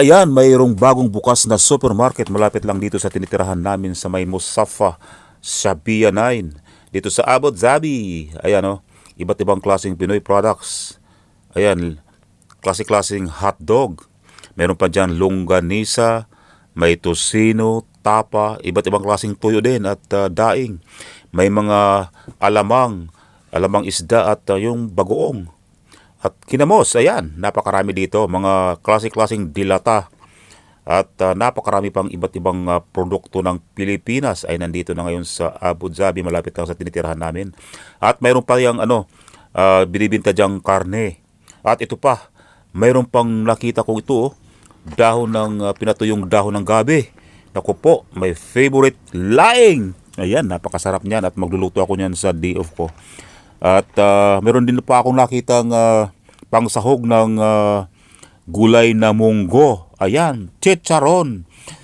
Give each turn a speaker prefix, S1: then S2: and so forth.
S1: Ayan, mayroong bagong bukas na supermarket malapit lang dito sa tinitirahan namin sa may Musafa, Shabia 9. Dito sa Abu Dhabi. Ayan o, iba't ibang klaseng Pinoy products. Ayan, klase-klaseng hotdog. Meron pa dyan longganisa, may tosino, tapa, iba't ibang klaseng tuyo din at ah, daing. May mga alamang, alamang isda at ah, yung bagoong. At kinamos, ayan, napakarami dito, mga klase-klaseng dilata. At ah, napakarami pang iba't ibang ah, produkto ng Pilipinas ay nandito na ngayon sa Abu Dhabi, malapit lang sa tinitirahan namin. At mayroon pa yung ano, ah, binibinta diyang karne. At ito pa, mayroon pang nakita ko ito, oh, dahon ng, ah, pinatuyong dahon ng gabi. Naku po, my favorite laing. Ayan, napakasarap niyan at magluluto ako niyan sa day off ko. At ah, meron din pa akong nakitang ah, pangsahog ng ah, gulay na munggo. Ayan, chicharon.